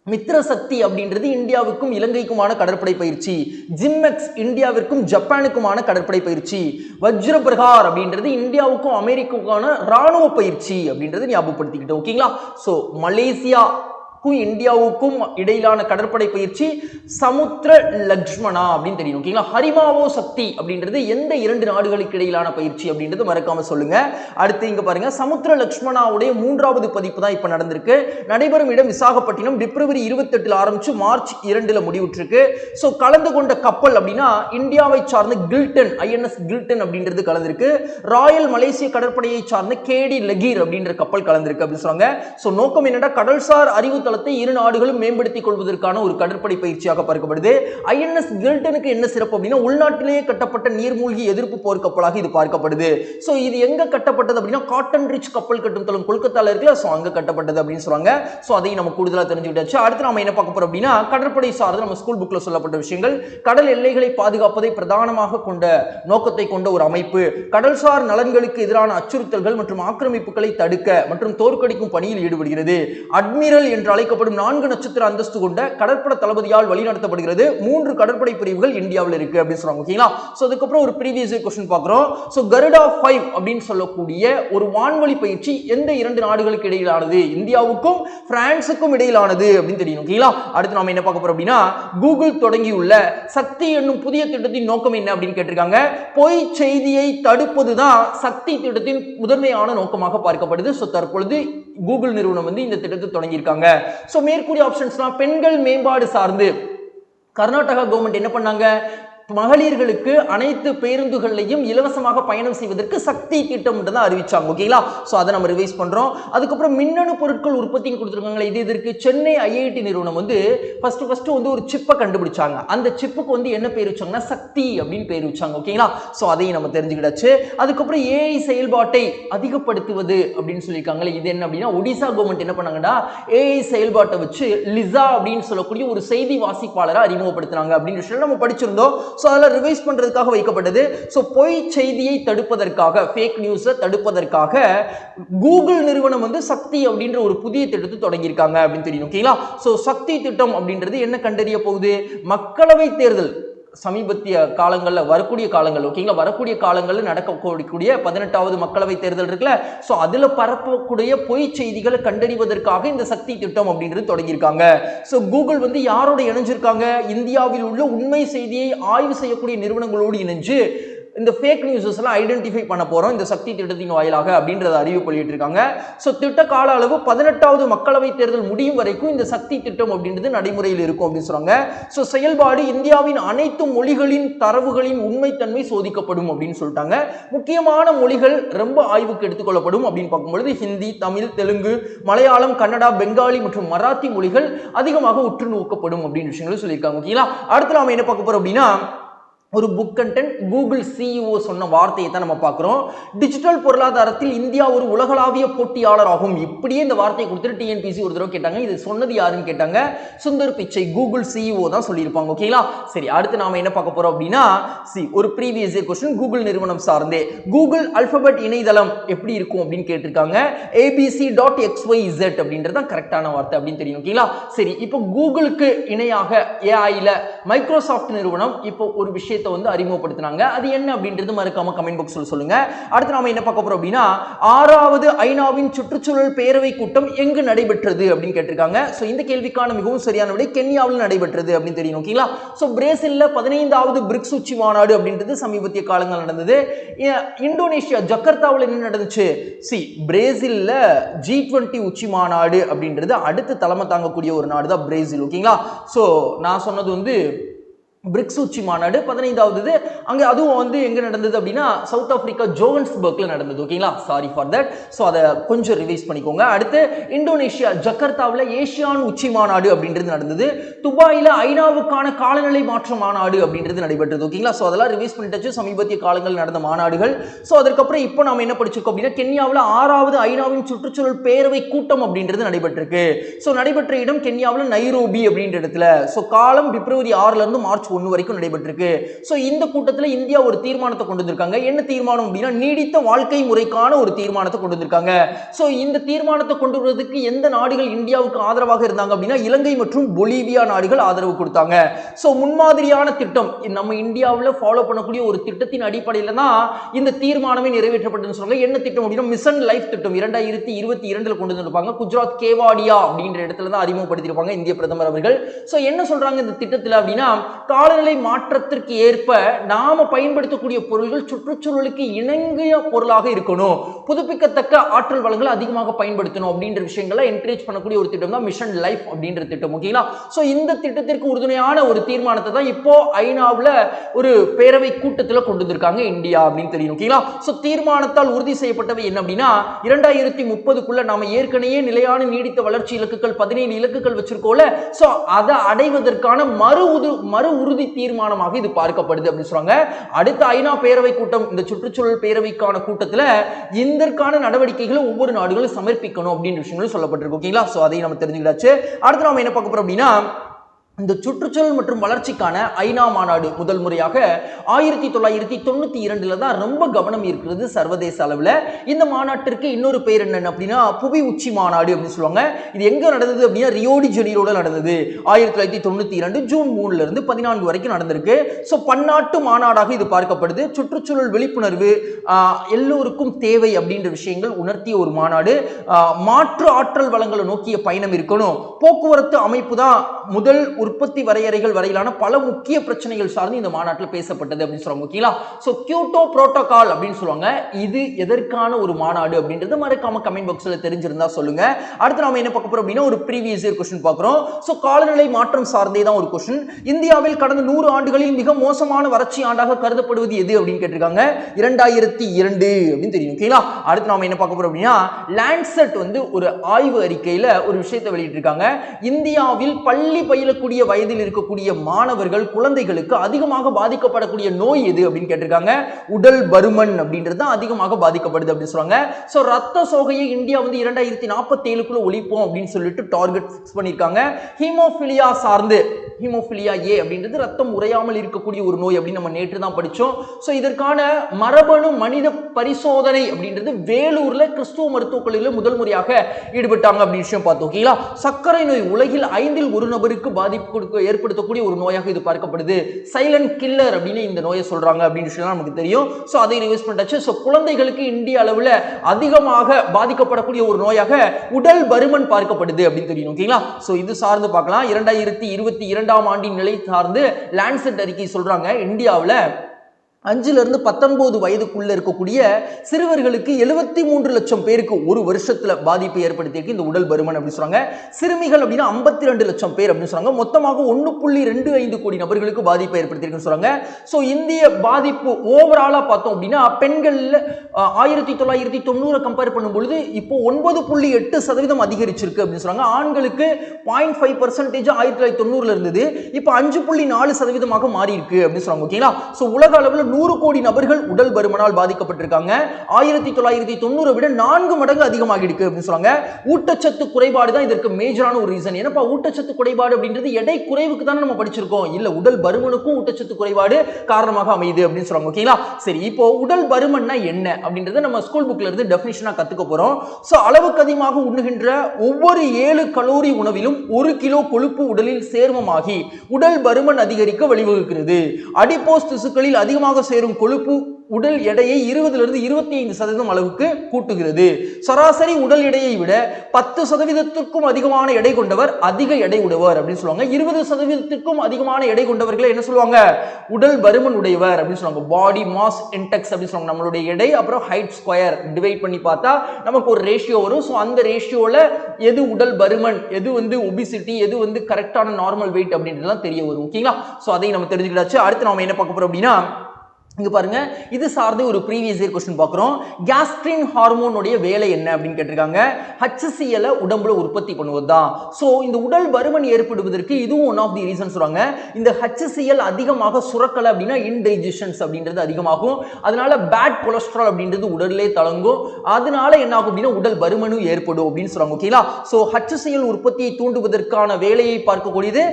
மித்ர சக்தி அப்படின்றது இந்தியாவுக்கும் இலங்கைக்குமான கடற்படை பயிற்சி ஜிம்மெக்ஸ் இந்தியாவிற்கும் ஜப்பானுக்குமான கடற்படை பயிற்சி வஜ்ர பிரகார் அப்படின்றது இந்தியாவுக்கும் அமெரிக்காவுக்கான ராணுவ பயிற்சி அப்படின்றது ஞாபகப்படுத்திக்கிட்டோம் ஓகேங்களா? ஸோ மலேசியா நமக்கும் இந்தியாவுக்கும் இடையிலான கடற்படை பயிற்சி சமுத்திர லக்ஷ்மணா அப்படின்னு தெரியும். ஓகேங்களா ஹரிமாவோ சக்தி அப்படின்றது எந்த இரண்டு நாடுகளுக்கு இடையிலான பயிற்சி அப்படின்றது மறக்காம சொல்லுங்க. அடுத்து இங்க பாருங்க சமுத்திர லக்ஷ்மணாவுடைய மூன்றாவது பதிப்பு தான் இப்ப நடந்திருக்கு. நடைபெறும் இடம் விசாகப்பட்டினம். பிப்ரவரி இருபத்தி எட்டுல ஆரம்பிச்சு மார்ச் இரண்டுல முடிவுற்றிருக்கு. ஸோ கலந்து கொண்ட கப்பல் அப்படின்னா இந்தியாவை சார்ந்த கில்டன் ஐஎன்எஸ் கில்டன் அப்படின்றது கலந்திருக்கு. ராயல் மலேசிய கடற்படையை சார்ந்த கேடி லகீர் அப்படின்ற கப்பல் கலந்திருக்கு அப்படின்னு சொல்றாங்க ஸோ நோக்கம் என்னடா கடல்சார் அறிவு தளத்தை இரு நாடுகளும் மேம்படுத்திக் கொள்வதற்கான ஒரு கடற்படை பயிற்சியாக பார்க்கப்படுது. ஐஎன்எஸ் கில்டனுக்கு என்ன சிறப்பு அப்படின்னா உள்நாட்டிலேயே கட்டப்பட்ட நீர்மூழ்கி எதிர்ப்பு போர்க்கப்பலாக இது பார்க்கப்படுது. ஸோ இது எங்க கட்டப்பட்டது அப்படின்னா காட்டன் ரிச் கப்பல் கட்டும் தளம் கொல்கத்தால இருக்குல்ல ஸோ அங்க கட்டப்பட்டது அப்படின்னு சொல்றாங்க. ஸோ அதையும் நம்ம கூடுதலாக தெரிஞ்சுக்கிட்டாச்சு. அடுத்து நம்ம என்ன பார்க்க போறோம் அப்படின்னா கடற்படை சார்ந்து நம்ம ஸ்கூல் புக்ல சொல்லப்பட்ட விஷயங்கள். கடல் எல்லைகளை பாதுகாப்பதை பிரதானமாக கொண்ட நோக்கத்தை கொண்ட ஒரு அமைப்பு. கடல்சார் நலன்களுக்கு எதிரான அச்சுறுத்தல்கள் மற்றும் ஆக்கிரமிப்புகளை தடுக்க மற்றும் தோற்கடிக்கும் பணியில் ஈடுபடுகிறது. அட்மிரல் என்று அழைக்கப்படும் நான்கு நட்சத்திர அந்தஸ்து கொண்ட கடற்படை தளபதியால் வழிநடத்தப்படுகிறது. மூன்று கடற்படை பிரிவுகள் இந்தியாவில் இருக்கு அப்படின்னு சொல்றாங்க ஓகேங்களா ஸோ அதுக்கப்புறம் ஒரு ப்ரீவியஸ் கொஸ்டின் பார்க்குறோம். ஸோ கருடா ஃபைவ் அப்படின்னு சொல்லக்கூடிய ஒரு வான்வழி பயிற்சி எந்த இரண்டு நாடுகளுக்கு இடையிலானது? இந்தியாவுக்கும் பிரான்ஸுக்கும் இடையிலானது அப்படின்னு தெரியும் ஓகேங்களா அடுத்து நாம என்ன பார்க்க போறோம் அப்படின்னா கூகுள் தொடங்கியுள்ள சக்தி என்னும் புதிய திட்டத்தின் நோக்கம் என்ன அப்படின்னு கேட்டிருக்காங்க. பொய் செய்தியை தடுப்பது தான் சக்தி திட்டத்தின் முதன்மையான நோக்கமாக பார்க்கப்படுது. ஸோ தற்பொழுது கூகுள் நிறுவனம் வந்து இந்த திட்டத்தை தொடங்கியிருக்காங்க. ஸோ மேற்கூறிய ஆப்ஷன்ஸ்லாம் பெண்கள் மேம்பாடு சார்ந்து கர்நாடகா கவர்மெண்ட் என்ன பண்ணாங்க? மகளிர்களுக்கு அனைத்து பேருந்துகள்லையும் இலவசமாக பயணம் செய்வதற்கு சக்தி திட்டம் தான் அறிவிச்சாங்க ஓகேங்களா ஸோ அதை நம்ம ரிவைஸ் பண்ணுறோம் அதுக்கப்புறம் மின்னணு பொருட்கள் உற்பத்தியும் கொடுத்துருக்காங்களே இது இதற்கு சென்னை ஐஐடி நிறுவனம் வந்து ஃபர்ஸ்ட் ஃபர்ஸ்ட் வந்து ஒரு சிப்பை கண்டுபிடிச்சாங்க. அந்த சிப்புக்கு வந்து என்ன பேர் வச்சாங்கன்னா சக்தி அப்படின்னு பேர் வச்சாங்க ஓகேங்களா ஸோ அதையும் நம்ம தெரிஞ்சுக்கிடாச்சு. அதுக்கப்புறம் ஏஐ செயல்பாட்டை அதிகப்படுத்துவது அப்படின்னு சொல்லியிருக்காங்களே இது என்ன அப்படின்னா ஒடிசா கவர்மெண்ட் என்ன பண்ணாங்கன்னா ஏஐ செயல்பாட்டை வச்சு லிசா அப்படின்னு சொல்லக்கூடிய ஒரு செய்தி வாசிப்பாளரை அறிமுகப்படுத்தினாங்க அப்படின்னு சொல்லி நம்ம படிச்சிருந்தோம். ஸோ அதில் ரிவைஸ் பண்ணுறதுக்காக வைக்கப்பட்டது. ஸோ பொய் செய்தியை தடுப்பதற்காக ஃபேக் நியூஸை தடுப்பதற்காக கூகுள் நிறுவனம் வந்து சக்தி அப்படின்ற ஒரு புதிய திட்டத்தை தொடங்கியிருக்காங்க அப்படின்னு தெரியும். ஓகேங்களா ஸோ சக்தி திட்டம் அப்படின்றது என்ன கண்டறிய போகுது? மக்களவை தேர்தல். சமீபத்திய காலங்களில் வரக்கூடிய காலங்கள் ஓகேங்களா வரக்கூடிய காலங்களில் நடக்கக்கூடிய பதினெட்டாவது மக்களவை தேர்தல் இருக்குல்ல ஸோ அதில் பரப்பக்கூடிய பொய் செய்திகளை கண்டறிவதற்காக இந்த சக்தி திட்டம் அப்படின்றது தொடங்கியிருக்காங்க. ஸோ கூகுள் வந்து யாரோட இணைஞ்சிருக்காங்க? இந்தியாவில் உள்ள உண்மை செய்தியை ஆய்வு செய்யக்கூடிய நிறுவனங்களோடு இணைஞ்சு இந்த ஃபேக் நியூஸஸ் எல்லாம் ஐடென்டிஃபை பண்ண போகிறோம் இந்த சக்தி திட்டத்தின் வாயிலாக அப்படின்றத அறிவிப்பு வெளியிட்டிருக்காங்க ஸோ திட்ட கால அளவு பதினெட்டாவது மக்களவை தேர்தல் முடியும் வரைக்கும் இந்த சக்தி திட்டம் அப்படின்றது நடைமுறையில் இருக்கும் அப்படின்னு சொல்கிறாங்க ஸோ செயல்பாடு இந்தியாவின் அனைத்து மொழிகளின் தரவுகளின் உண்மைத்தன்மை சோதிக்கப்படும் அப்படின்னு சொல்லிட்டாங்க. முக்கியமான மொழிகள் ரொம்ப ஆய்வுக்கு எடுத்துக்கொள்ளப்படும் அப்படின்னு பார்க்கும்பொழுது ஹிந்தி தமிழ் தெலுங்கு மலையாளம் கன்னடா பெங்காலி மற்றும் மராத்தி மொழிகள் அதிகமாக உற்று நோக்கப்படும் அப்படின்னு விஷயங்களும் சொல்லியிருக்காங்க. ஓகேங்களா? அடுத்து நாம என்ன பார்க்க போறோம் அப்படின்னா ஒரு புக் கண்டென்ட் கூகுள் சிஇஓ சொன்ன வார்த்தையை தான் நம்ம பார்க்குறோம். டிஜிட்டல் பொருளாதாரத்தில் இந்தியா ஒரு உலகளாவிய போட்டியாளர் ஆகும் இப்படியே இந்த வார்த்தையை கொடுத்துட்டு டிஎன்பிசி ஒரு தடவை கேட்டாங்க. இது சொன்னது யாருன்னு கேட்டாங்க? சுந்தர் பிச்சை கூகுள் சிஇஓ தான் சொல்லியிருப்பாங்க. ஓகேங்களா சரி அடுத்து நாம என்ன பார்க்க போறோம் அப்படின்னா சி ஒரு ப்ரீவியஸ் கொஸ்டின் கூகுள் நிறுவனம் சார்ந்தே. கூகுள் அல்பபெட் இணையதளம் எப்படி இருக்கும் அப்படின்னு கேட்டிருக்காங்க. ABC dot X Y Z அப்படின்றது தான் கரெக்டான வார்த்தை அப்படின்னு தெரியும். ஓகேங்களா சரி இப்போ கூகுளுக்கு இணையாக ஏஐயில் மைக்ரோசாஃப்ட் நிறுவனம் இப்போ ஒரு விஷயத்தை வந்து அறிமுகப்படுத்தினாங்க. அது என்ன அப்படின்றது மறக்காம கமெண்ட் பாக்ஸ்ல சொல்லுங்க. அடுத்து நாம என்ன பார்க்க போறோம் அப்படின்னா ஆறாவது ஐநாவின் சுற்றுச்சூழல் பேரவை கூட்டம் எங்கு நடைபெற்றது அப்படின்னு கேட்டிருக்காங்க. ஸோ இந்த கேள்விக்கான மிகவும் சரியான விடை கென்யாவில் நடைபெற்றது அப்படின்னு தெரியும் ஓகேங்களா ஸோ பிரேசில்ல பதினைந்தாவது பிரிக்ஸ் உச்சி மாநாடு அப்படின்றது சமீபத்திய காலங்கள் நடந்தது. இந்தோனேஷியா ஜக்கர்த்தாவில் என்ன நடந்துச்சு? சி பிரேசில்ல ஜி டுவெண்ட்டி உச்சி மாநாடு அப்படின்றது அடுத்து தலைமை தாங்கக்கூடிய ஒரு நாடு தான் பிரேசில் ஓகேங்களா ஸோ நான் சொன்னது வந்து பிரிக்ஸ் உச்சி மாநாடு பதினைந்தாவது அங்கே அதுவும் வந்து எங்கே நடந்தது அப்படின்னா சவுத் ஆஃப்ரிக்கா ஜோகன்ஸ்பர்க்ல நடந்தது. ஓகேங்களா சாரி ஃபார் தட் ஸோ அதை கொஞ்சம் ரிவைஸ் பண்ணிக்கோங்க. அடுத்து இந்தோனேஷியா ஜகர்த்தாவில் ஏஷியான் உச்சி மாநாடு அப்படின்றது நடந்தது. துபாயில் ஐநாவுக்கான காலநிலை மாற்ற மாநாடு அப்படின்றது நடைபெற்றது. ஓகேங்களா ஸோ அதெல்லாம் ரிவைஸ் பண்ணிட்டாச்சு சமீபத்திய காலங்கள் நடந்த மாநாடுகள். ஸோ அதற்கப்புறம் இப்போ நம்ம என்ன படிச்சிருக்கோம் அப்படின்னா கென்யாவில் ஆறாவது ஐநாவின் சுற்றுச்சூழல் பேரவை கூட்டம் அப்படின்றது நடைபெற்றிருக்கு. ஸோ நடைபெற்ற இடம் கென்யாவில் நைரோபி அப்படின்ற இடத்துல. ஸோ காலம் பிப்ரவரி ஆறுலேருந்து மார்ச் மார்ச் ஒன்று வரைக்கும் நடைபெற்றிருக்கு. ஸோ இந்த கூட்டத்தில் இந்தியா ஒரு தீர்மானத்தை கொண்டு வந்திருக்காங்க. என்ன தீர்மானம் அப்படின்னா நீடித்த வாழ்க்கை முறைக்கான ஒரு தீர்மானத்தை கொண்டு வந்திருக்காங்க. ஸோ இந்த தீர்மானத்தை கொண்டு வருவதற்கு எந்த நாடுகள் இந்தியாவுக்கு ஆதரவாக இருந்தாங்க அப்படின்னா இலங்கை மற்றும் பொலிவியா நாடுகள் ஆதரவு கொடுத்தாங்க. ஸோ முன்மாதிரியான திட்டம் நம்ம இந்தியாவில் ஃபாலோ பண்ணக்கூடிய ஒரு திட்டத்தின் அடிப்படையில் தான் இந்த தீர்மானமே நிறைவேற்றப்பட்டதுன்னு சொல்றாங்க. என்ன திட்டம் அப்படின்னா மிஷன் லைஃப் திட்டம். இரண்டாயிரத்தி இருபத்தி இரண்டில் கொண்டு வந்திருப்பாங்க. குஜராத் கேவாடியா அப்படின்ற இடத்துல தான் அறிமுகப்படுத்தியிருப்பாங்க இந்திய பிரதமர் அவர்கள். ஸோ என்ன சொல்றாங்க இந்த திட்டத்தில் அப்படின்னா காலநிலை மாற்றத்திற்கு ஏற்ப நாம பயன்படுத்தக்கூடிய பொருள்கள் சுற்றுச்சூழலுக்கு இணங்கிய பொருளாக இருக்கணும். புதுப்பிக்கத்தக்க ஆற்றல் வளங்களை அதிகமாக பயன்படுத்தணும் அப்படின்ற விஷயங்களை என்கரேஜ் பண்ணக்கூடிய ஒரு திட்டம் தான் மிஷன் லைஃப் அப்படின்ற திட்டம் ஓகேங்களா ஸோ இந்த திட்டத்திற்கு உறுதுணையான ஒரு தீர்மானத்தை தான் இப்போ ஐநாவில் ஒரு பேரவை கூட்டத்தில் கொண்டு வந்திருக்காங்க இந்தியா அப்படின்னு தெரியும் ஓகேங்களா ஸோ தீர்மானத்தால் உறுதி செய்யப்பட்டவை என்ன அப்படின்னா இரண்டாயிரத்தி முப்பதுக்குள்ள நாம ஏற்கனவே நிலையான நீடித்த வளர்ச்சி இலக்குகள் பதினேழு இலக்குகள் வச்சிருக்கோம்ல. ஸோ அதை அடைவதற்கான மறு உது மறு உறுதி தீர்மானமாக இது பார்க்கப்படுது அப்படின்னு சொல்றாங்க. அடுத்த ஐநா பேரவை கூட்டம் இந்த சுற்றுச்சூழல் பேரவைக்கான கூட்டத்தில் இதற்கான நடவடிக்கைகளை ஒவ்வொரு நாடுகளும் சமர்ப்பிக்கணும் அப்படின்ற விஷயங்களும் சொல்லப்பட்டிருக்கு. ஓகேங்களா? ஸோ அதையும் நம்ம தெரிஞ்சுக்கிட்டாச்சு. அடுத்து நம்ம என்ன பார்க்க போறோம் அப்படின்னா இந்த சுற்றுச்சூழல் மற்றும் வளர்ச்சிக்கான ஐநா மாநாடு முதல் முறையாக ஆயிரத்தி தொள்ளாயிரத்தி தொண்ணூற்றி இரண்டில் தான் ரொம்ப கவனம் இருக்கிறது சர்வதேச அளவில். இந்த மாநாட்டிற்கு இன்னொரு பேர் என்னென்னு அப்படின்னா புவி உச்சி மாநாடு அப்படின்னு சொல்லுவாங்க. இது எங்கே நடந்தது அப்படின்னா ரியோடி ஜெனீரோட நடந்தது. ஆயிரத்தி தொள்ளாயிரத்தி தொண்ணூற்றி இரண்டு ஜூன் மூணுலேருந்து பதினான்கு வரைக்கும் நடந்திருக்கு. ஸோ பன்னாட்டு மாநாடாக இது பார்க்கப்படுது. சுற்றுச்சூழல் விழிப்புணர்வு எல்லோருக்கும் தேவை அப்படின்ற விஷயங்கள் உணர்த்திய ஒரு மாநாடு. மாற்று ஆற்றல் வளங்களை நோக்கிய பயணம் இருக்கணும். போக்குவரத்து அமைப்பு தான் முதல் உற்பத்தி வரையறைகள் வரையிலான பல முக்கிய பிரச்சனைகள் சார்ந்து இந்த மாநாட்டில் பேசப்பட்டது அப்படின்னு சொல்லுவாங்க ஓகேங்களா? ஸோ கியூட்டோ புரோட்டோகால் அப்படின்னு சொல்லுவாங்க. இது எதற்கான ஒரு மாநாடு அப்படின்றது மறக்காம கமெண்ட் பாக்ஸில் தெரிஞ்சிருந்தா சொல்லுங்க. அடுத்து நாம என்ன பார்க்க போறோம் அப்படின்னா ஒரு ப்ரீவியஸ் இயர் கொஸ்டின் பார்க்குறோம். ஸோ காலநிலை மாற்றம் சார்ந்தே தான் ஒரு கொஸ்டின் இந்தியாவில் கடந்த நூறு ஆண்டுகளில் மிக மோசமான வறட்சி ஆண்டாக கருதப்படுவது எது அப்படின்னு கேட்டிருக்காங்க? இரண்டாயிரத்தி இரண்டு அப்படின்னு தெரியும் ஓகேங்களா? அடுத்து நாம என்ன பார்க்க போறோம் அப்படின்னா லேண்ட்செட் வந்து ஒரு ஆய்வு அறிக்கையில ஒரு விஷயத்தை வெளியிட்டிருக்காங்க. இந்தியாவில் பள்ளி பயிலக்கூடிய வயதில் இருக்கக்கூடிய மாணவர்கள் குழந்தைகளுக்கு அதிகமாக பாதிக்கப்படக்கூடிய நோய் எது அப்படின்னு கேட்டிருக்காங்க? உடல் பருமன் அப்படின்றது தான் அதிகமாக பாதிக்கப்படுது அப்படின்னு சொல்றாங்க ஸோ ரத்த சோகையை இந்தியா வந்து இரண்டாயிரத்தி நாற்பத்தி ஏழுக்குள்ள ஒழிப்போம் அப்படின்னு சொல்லிட்டு டார்கெட் ஃபிக்ஸ் பண்ணியிருக்காங்க. ஹீமோஃபிலியா சார்ந்து ஹீமோஃபிலியா ஏ அப்படின்றது ரத்தம் உறையாமல் இருக்கக்கூடிய ஒரு நோய் அப்படின்னு நம்ம நேற்று தான் படிச்சோம். ஸோ இதற்கான மரபணு மனித பரிசோதனை அப்படின்றது வேலூர்ல கிறிஸ்துவ மருத்துவக் கல்லூரியில் முதல் முறையாக ஈடுபட்டாங்க அப்படின்னு விஷயம் பார்த்தோம். ஓகேங்களா? சர்க்கரை நோய் உலகில் ஐந்தில் ஒரு நபருக்கு பாதிப்பு கொடுக்க ஏற்படுத்தக்கூடிய ஒரு நோயாக இது பார்க்கப்படுது. சைலண்ட் கில்லர் அப்படின்னு இந்த நோயை சொல்றாங்க அப்படின்னு சொல்லி நமக்கு தெரியும். ஸோ அதை ரிவைஸ் பண்ணிட்டாச்சு ஸோ குழந்தைகளுக்கு இந்திய அளவில் அதிகமாக பாதிக்கப்படக்கூடிய ஒரு நோயாக உடல் பருமன் பார்க்கப்படுது அப்படின்னு தெரியும். ஓகேங்களா ஸோ இது சார்ந்து பார்க்கலாம். இரண்டாயிரத்தி இருபத்தி இரண்டாம் ஆண்டின் நிலை சார்ந்து லேண்ட்செட் அறிக்கை சொல்றாங்க. இந்தியாவில் அஞ்சுலேருந்து பத்தொன்பது வயதுக்குள்ளே இருக்கக்கூடிய சிறுவர்களுக்கு எழுபத்தி மூன்று லட்சம் பேருக்கு ஒரு வருஷத்தில் பாதிப்பு ஏற்படுத்தியிருக்கு இந்த உடல் பருமன் அப்படின்னு சொல்கிறாங்க சிறுமிகள் அப்படின்னா ஐம்பத்தி ரெண்டு லட்சம் பேர் அப்படின்னு சொல்கிறாங்க மொத்தமாக ஒன்று புள்ளி ரெண்டு ஐந்து கோடி நபர்களுக்கு பாதிப்பு ஏற்படுத்தியிருக்குன்னு சொல்கிறாங்க ஸோ இந்திய பாதிப்பு ஓவராலாக பார்த்தோம் அப்படின்னா பெண்களில் ஆயிரத்தி தொள்ளாயிரத்தி தொண்ணூறை கம்பேர் பண்ணும்பொழுது இப்போ ஒன்பது புள்ளி எட்டு சதவீதம் அதிகரிச்சிருக்கு அப்படின்னு சொல்கிறாங்க ஆண்களுக்கு பாயிண்ட் ஃபைவ் பர்சன்டேஜ் ஆயிரத்தி தொள்ளாயிரத்தி தொண்ணூறில் இருந்தது. இப்போ அஞ்சு புள்ளி நாலு சதவீதமாக மாறி இருக்கு அப்படின்னு சொல்கிறாங்க ஓகேங்களா? ஸோ உலக அளவில் நூறு கோடி நபர்கள் உடல் பருமனால் பாதிக்கப்பட்டிருக்காங்க. ஆயிரத்தி தொள்ளாயிரத்தி தொண்ணூறு விட நான்கு மடங்கு அதிகமாகி இருக்கு அப்படின்னு சொல்றாங்க. ஊட்டச்சத்து குறைபாடு தான் இதற்கு மேஜரான ஒரு ரீசன் என்னப்பா ஊட்டச்சத்து குறைபாடு அப்படின்றது? எடை குறைவுக்கு தானே நம்ம படிச்சிருக்கோம். இல்ல உடல் பருமனுக்கும் ஊட்டச்சத்து குறைபாடு காரணமாக அமையுது அப்படின்னு சொல்றாங்க. ஓகேங்களா சரி இப்போ உடல் பருமன்னா என்ன அப்படின்றத நம்ம ஸ்கூல் புக்ல இருந்து டெஃபினிஷனா கத்துக்க போறோம். ஸோ அளவுக்கு அதிகமாக உண்ணுகின்ற ஒவ்வொரு ஏழு கலோரி உணவிலும் ஒரு கிலோ கொழுப்பு உடலில் சேர்மமாகி உடல் பருமன் அதிகரிக்க வழிவகுக்கிறது. அடிப்போஸ் திசுக்களில் அதிகமாக சேரும் கொழுப்பு உடல் எடையை இருபதிலிருந்து இருபத்தி ஐந்து சதவீதம் அளவுக்கு கூட்டுகிறது. சராசரி உடல் எடையை விட பத்து சதவீதத்துக்கும் அதிகமான எடை கொண்டவர் அதிக எடை உடையவர் அப்படின்னு சொல்லுவாங்க. இருபது சதவீதத்துக்கும் அதிகமான எடை கொண்டவர்களை என்ன சொல்லுவாங்க? உடல் பருமன் உடையவர் அப்படின்னு சொல்லுவாங்க. பாடி மாஸ் இன்டெக்ஸ் அப்படின்னு சொல்லுவாங்க. நம்மளுடைய எடை அப்புறம் ஹைட் ஸ்கொயர் டிவைட் பண்ணி பார்த்தா நமக்கு ஒரு ரேஷியோ வரும். ஸோ அந்த ரேஷியோவில் எது உடல் பருமன் எது வந்து ஒபிசிட்டி எது வந்து கரெக்டான நார்மல் வெயிட் அப்படின்றதுலாம் தெரிய வரும். ஓகேங்களா ஸோ அதையும் நம்ம தெரிஞ்சுக்கிட்டாச்சு. அடுத்து நம்ம என்ன பார்க்க போறோம் அப்படின்னா இங்க பாருங்க இது சார்ந்து ஒரு ப்ரீவியஸ் இயர் கொஸ்டின் பார்க்குறோம். கேஸ்ட்ரின் ஹார்மோனுடைய வேலை என்ன அப்படின்னு கேட்டிருக்காங்க. ஹச்சிசிஎல உடம்புல உற்பத்தி பண்ணுவது தான் ஸோ இந்த உடல் பருமன் ஏற்படுவதற்கு இதுவும் ஒன் ஆஃப் தி ரீசன் சொல்றாங்க. இந்த ஹச்சிசிஎல் அதிகமாக சுரக்கலை அப்படின்னா இன்டைஜஷன்ஸ் அப்படின்றது அதிகமாகும். அதனால பேட் கொலஸ்ட்ரால் அப்படின்றது உடல்லே தளங்கும். அதனால என்ன ஆகும் அப்படின்னா உடல் பருமனும் ஏற்படும் அப்படின்னு சொல்றாங்க ஓகேங்களா ஸோ ஹச்சிசிஎல் உற்பத்தியை தூண்டுவதற்கான வேலையை பார்க்கக்கூடியது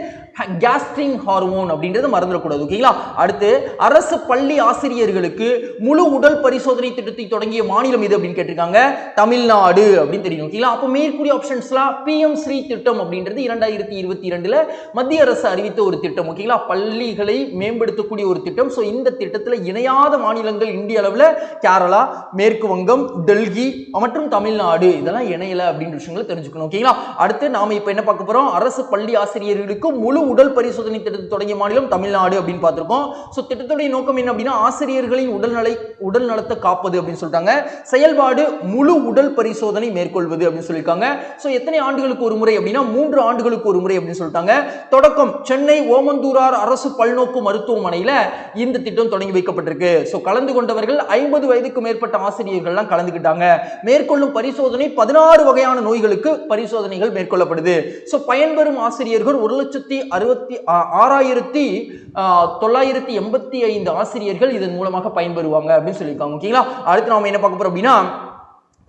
கேஸ்ட்ரின் ஹார்மோன் அப்படின்றது மறந்துடக்கூடாது ஓகேங்களா அடுத்து அரசு பள்ளி ஆசிரியர்களுக்கு முழு உடல் பரிசோதனை திட்டத்தை தொடங்கிய மாநிலம் இது அப்படின்னு கேட்டிருக்காங்க? தமிழ்நாடு அப்படின்னு தெரியும் ஓகேங்களா அப்போ மேற்கூடிய ஆப்ஷன்ஸ்லாம் பிஎம் ஸ்ரீ திட்டம் அப்படின்றது இரண்டாயிரத்தி இருபத்தி இரண்டுல மத்திய அரசு அறிவித்த ஒரு திட்டம் ஓகேங்களா பள்ளிகளை மேம்படுத்தக்கூடிய ஒரு திட்டம். ஸோ இந்த திட்டத்தில் இணையாத மாநிலங்கள் இந்திய அளவில் கேரளா மேற்கு வங்கம் டெல்லி மற்றும் தமிழ்நாடு. இதெல்லாம் இணையல அப்படின்ற விஷயங்களை தெரிஞ்சுக்கணும் ஓகேங்களா அடுத்து நாம இப்போ என்ன பார்க்க போறோம்? அரசு பள்ளி ஆசிரியர்களுக்கு முழு முழு உடல் பரிசோதனை திட்டத்தை தொடங்கிய மாநிலம் தமிழ்நாடு அப்படின்னு பார்த்திருக்கோம். ஸோ திட்டத்துடைய நோக்கம் என்ன அப்படின்னா ஆசிரியர்களின் உடல்நலை உடல் நலத்தை காப்பது அப்படின்னு சொல்லிட்டாங்க. செயல்பாடு முழு உடல் பரிசோதனை மேற்கொள்வது அப்படின்னு சொல்லியிருக்காங்க. ஸோ எத்தனை ஆண்டுகளுக்கு ஒரு முறை அப்படின்னா மூன்று ஆண்டுகளுக்கு ஒரு முறை அப்படின்னு சொல்லிட்டாங்க. தொடக்கம் சென்னை ஓமந்தூரார் அரசு பல்நோக்கு மருத்துவமனையில் இந்த திட்டம் தொடங்கி வைக்கப்பட்டிருக்கு. ஸோ கலந்து கொண்டவர்கள் ஐம்பது வயதுக்கு மேற்பட்ட ஆசிரியர்கள்லாம் கலந்துக்கிட்டாங்க. மேற்கொள்ளும் பரிசோதனை பதினாறு வகையான நோய்களுக்கு பரிசோதனைகள் மேற்கொள்ளப்படுது. ஸோ பயன்பெறும் ஆசிரியர்கள் ஒரு லட்சத்தி அறுபத்தி ஆ- ஆறாயிரத்தி தொள்ளாயிரத்தி எண்பத்தி ஐந்து ஆசிரியர்கள் இதன் மூலமாக பயன்பெறுவாங்க அப்படின்னு சொல்லியிருக்காங்க ஓகேங்களா அடுத்து நாம என்ன பார்க்க போறோம் அப்படின்னா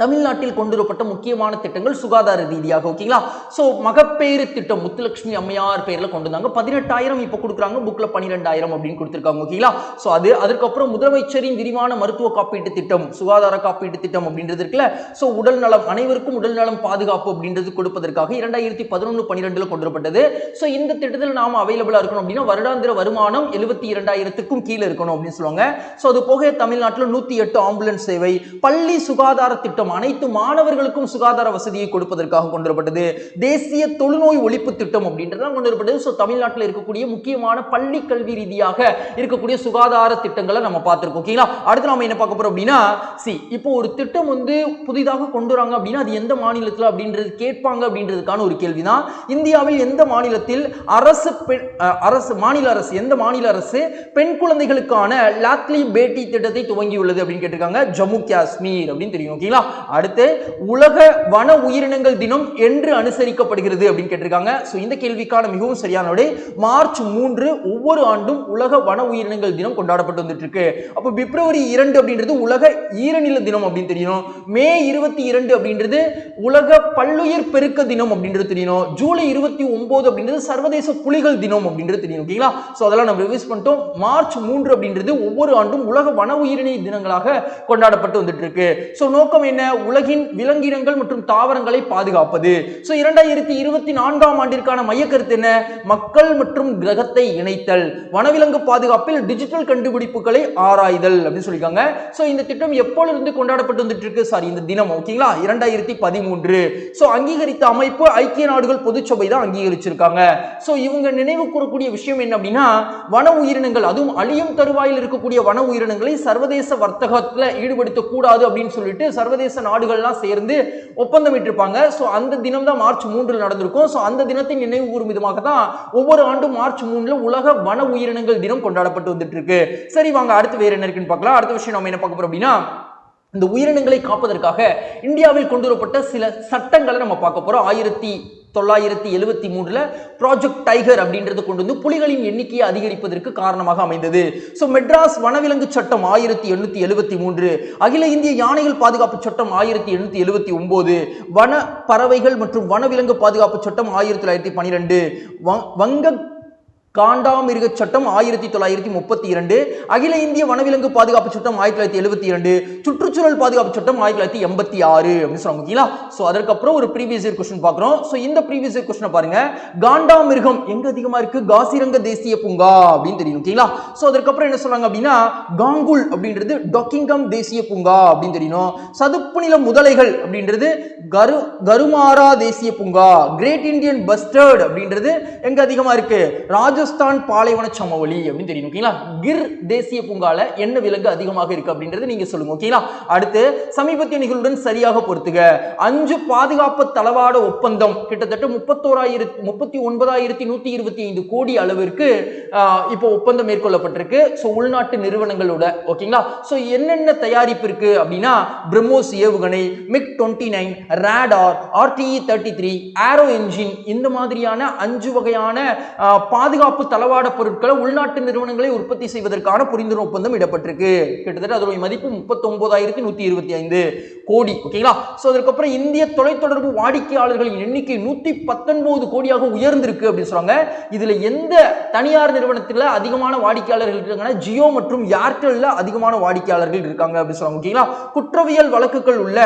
தமிழ்நாட்டில் கொண்டு வரப்பட்ட முக்கியமான திட்டங்கள் சுகாதார ரீதியாக ஓகேங்களா? ஸோ மகப்பேறு திட்டம் முத்துலட்சுமி அம்மையார் பேரில் கொண்டு வந்தாங்க. பதினெட்டாயிரம் இப்போ கொடுக்குறாங்க. புக்கில் பன்னிரெண்டாயிரம் அப்படின்னு கொடுத்துருக்காங்க ஓகேங்களா? ஸோ அது அதுக்கப்புறம் முதலமைச்சரின் விரிவான மருத்துவ காப்பீட்டு திட்டம் சுகாதார காப்பீட்டு திட்டம் அப்படின்றது இருக்குல்ல. ஸோ உடல் நலம் அனைவருக்கும் உடல் நலம் பாதுகாப்பு அப்படின்றது கொடுப்பதற்காக இரண்டாயிரத்தி பதினொன்று பன்னிரெண்டில் கொண்டு வரப்பட்டது ஸோ இந்த திட்டத்தில் நாம் அவைலபிளாக இருக்கணும் அப்படின்னா வருடாந்திர வருமானம் எழுபத்தி இரண்டாயிரத்துக்கும் கீழே இருக்கணும் அப்படின்னு சொல்லுவாங்க. ஸோ அது போக தமிழ்நாட்டில் நூற்றி எட்டு ஆம்புலன்ஸ் சேவை பள்ளி சுகாதார திட்டம் அனைத்து மாணவர்களுக்கும் சுகாதார வசதியை கொடுப்பதற்காக கொண்டு வரப்பட்டது தேசிய தொழுநோய் ஒழிப்பு திட்டம் அப்படின்றதெல்லாம் கொண்டு வரப்பட்டது ஸோ தமிழ்நாட்டில் இருக்கக்கூடிய முக்கியமான பள்ளி கல்வி ரீதியாக இருக்கக்கூடிய சுகாதார திட்டங்களை நம்ம பார்த்துருக்கோம். ஓகேங்களா அடுத்து நாம என்ன பார்க்க போறோம் அப்படின்னா சி இப்போ ஒரு திட்டம் வந்து புதிதாக கொண்டு வராங்க அப்படின்னா அது எந்த மாநிலத்தில் அப்படின்றது கேட்பாங்க அப்படின்றதுக்கான ஒரு கேள்விதான். இந்தியாவில் எந்த மாநிலத்தில் அரசு பெண் அரசு மாநில அரசு எந்த மாநில அரசு பெண் குழந்தைகளுக்கான லாத்லி பேட்டி திட்டத்தை துவங்கியுள்ளது அப்படின்னு கேட்டிருக்காங்க. ஜம்மு காஷ்மீர் அப்படின்னு தெரியும். ஓகேங்களா அடுத்து உலக வன உயிரினங்கள் தினம் என்று அனுசரிக்கப்படுகிறது அப்படின்னு கேட்டிருக்காங்க. ஸோ இந்த கேள்விக்கான மிகவும் சரியான மார்ச் மூன்று ஒவ்வொரு ஆண்டும் உலக வன உயிரினங்கள் தினம் கொண்டாடப்பட்டு வந்துட்டு இருக்கு அப்போ பிப்ரவரி இரண்டு அப்படின்றது உலக ஈரநில தினம் அப்படின்னு தெரியணும் மே இருபத்தி இரண்டு அப்படின்றது உலக பல்லுயிர் பெருக்க தினம் அப்படின்றது தெரியணும் ஜூலை இருபத்தி ஒன்பது அப்படின்றது சர்வதேச புலிகள் தினம் அப்படின்றது தெரியும். ஓகேங்களா? ஸோ அதெல்லாம் நம்ம ரிவைஸ் பண்ணிட்டோம். மார்ச் மூன்று அப்படின்றது ஒவ்வொரு ஆண்டும் உலக வன உயிரினை தினங்களாக கொண்டாடப்பட்டு வந்துட்டு இருக்கு ஸோ நோக்கம் என்ன? உலகின் விலங்கினங்கள் மற்றும் தாவரங்களை பாதுகாப்பது. ஸோ இரண்டாயிரத்தி இருபத்தி நான்காம் ஆண்டிற்கான மையக்கருத்து என்ன? மக்கள் மற்றும் கிரகத்தை இணைத்தல். வனவிலங்கு பாதுகாப்பில் டிஜிட்டல் கண்டுபிடிப்புகளை ஆராய்தல் அப்படின்னு சொல்லியிருக்காங்க. ஸோ இந்த திட்டம் எப்பொழுது கொண்டாடப்பட்டு வந்துட்டு இருக்கு சாரி இந்த தினம் ஓகேங்களா இரண்டாயிரத்தி பதிமூன்று ஸோ அங்கீகரித்த அமைப்பு ஐக்கிய நாடுகள் பொதுச்சபை தான் அங்கீகரிச்சிருக்காங்க. ஸோ இவங்க நினைவு கூறக்கூடிய விஷயம் என்ன அப்படின்னா வன உயிரினங்கள் அதுவும் அழியும் தருவாயில் இருக்கக்கூடிய வன உயிரினங்களை சர்வதேச வர்த்தகத்தில் ஈடுபடுத்தக்கூடாது அப்படின்னு சொல்லிட்டு சர்வதேச நாடுகள்லாம் சேர்ந்து ஒப்பந்தம் இட்டிருப்பாங்க ஸோ அந்த தினம் தான் மார்ச் மூன்றில் நடந்திருக்கும். ஸோ அந்த தினத்தை நினைவு கூறும் விதமாக தான் ஒவ்வொரு ஆண்டும் மார்ச் மூணில் உலக வன உயிரினங்கள் தினம் கொண்டாடப்பட்டு வந்துட்டு இருக்கு சரி வாங்க அடுத்து வேற என்ன இருக்குன்னு பார்க்கலாம். அடுத்த விஷயம் நம்ம என்ன பார்க்க போறோம் அப்படின்னா இந்த உயிரினங்களை காப்பதற்காக இந்தியாவில் கொண்டு வரப்பட்ட சில சட்டங்களை நம்ம பார்க்க போறோம். ஆயிரத்தி தொள்ளாயிரத்தி எழுபத்தி மூணுல ப்ராஜெக்ட் டைகர் அப்படின்றது கொண்டு வந்து புலிகளின் எண்ணிக்கையை அதிகரிப்பதற்கு காரணமாக அமைந்தது. ஸோ மெட்ராஸ் வனவிலங்கு சட்டம் ஆயிரத்தி எண்ணூற்றி எழுபத்தி மூன்று அகில இந்திய யானைகள் பாதுகாப்பு சட்டம் ஆயிரத்தி எண்ணூற்றி எழுபத்தி ஒம்போது வன பறவைகள் மற்றும் வனவிலங்கு பாதுகாப்பு சட்டம் ஆயிரத்தி தொள்ளாயிரத்தி பன்னிரெண்டு வங்க காண்டாமிருக சட்டம் ஆயிரத்தி தொள்ளாயிரத்தி முப்பத்தி இரண்டு அகில இந்திய வனவிலங்கு பாதுகாப்பு சட்டம் ஆயிரத்தி தொள்ளாயிரத்தி எழுபத்தி இரண்டு சுற்றுச்சூழல் பாதுகாப்பு சட்டம் ஆயிரத்தி தொள்ளாயிரத்தி எண்பத்தி ஆறு அப்படின்னு சொல்லுவாங்க ஓகேங்களா? ஸோ அதற்கப்புறம் ஒரு ப்ரீவியஸ் இயர் கொஸ்டின் பார்க்குறோம். ஸோ இந்த ப்ரீவியஸ் இயர் கொஸ்டினை பாருங்க. காண்டாமிருகம் எங்க அதிகமா இருக்கு? காசிரங்க தேசிய பூங்கா அப்படின்னு தெரியும் ஓகேங்களா? ஸோ அதற்கப்புறம் என்ன சொல்றாங்க அப்படின்னா காங்குல் அப்படின்றது டொக்கிங்கம் தேசிய பூங்கா அப்படின்னு தெரியணும் சதுப்பு நில முதலைகள் அப்படின்றது கரு கருமாரா தேசிய பூங்கா கிரேட் இந்தியன் பஸ்டர்ட் அப்படின்றது எங்க அதிகமா இருக்கு? ராஜ ராஜஸ்தான் பாலைவன சமவெளி அப்படின்னு தெரியும் ஓகேங்களா கிர் தேசிய பூங்கால என்ன விலங்கு அதிகமாக இருக்கு அப்படின்றது நீங்க சொல்லுங்க ஓகேங்களா அடுத்து சமீபத்திய நிகழ்வுடன் சரியாக பொறுத்துக. அஞ்சு பாதுகாப்பு தளவாட ஒப்பந்தம் கிட்டத்தட்ட முப்பத்தோராயிரத்தி முப்பத்தி ஒன்பதாயிரத்தி நூத்தி இருபத்தி ஐந்து கோடி அளவிற்கு இப்போ ஒப்பந்தம் மேற்கொள்ளப்பட்டிருக்கு. ஸோ உள்நாட்டு நிறுவனங்களோட ஓகேங்களா ஸோ என்னென்ன தயாரிப்பு இருக்கு அப்படின்னா பிரம்மோஸ் ஏவுகணை MiG twenty nine radar RTE thirty three aero engine இந்த மாதிரியான அஞ்சு வகையான பாதுகாப்பு பாதுகாப்பு தளவாட பொருட்களை உள்நாட்டு நிறுவனங்களை உற்பத்தி செய்வதற்கான புரிந்துணர்வு ஒப்பந்தம் இடப்பட்டிருக்கு கிட்டத்தட்ட அதோடைய மதிப்பு முப்பத்தொன்பதாயிரத்தி நூத்தி இருபத்தி ஐந்து கோடி ஓகேங்களா ஸோ அதற்கப்புறம் இந்திய தொலைத்தொடர்பு வாடிக்கையாளர்களின் எண்ணிக்கை நூத்தி பத்தொன்பது கோடியாக உயர்ந்திருக்கு அப்படின்னு சொல்றாங்க. இதுல எந்த தனியார் நிறுவனத்தில் அதிகமான வாடிக்கையாளர்கள் இருக்காங்கன்னா ஜியோ மற்றும் ஏர்டெல்ல அதிகமான வாடிக்கையாளர்கள் இருக்காங்க அப்படின்னு சொல்றாங்க ஓகேங்களா குற்றவியல் வழக்குகள் உள்ள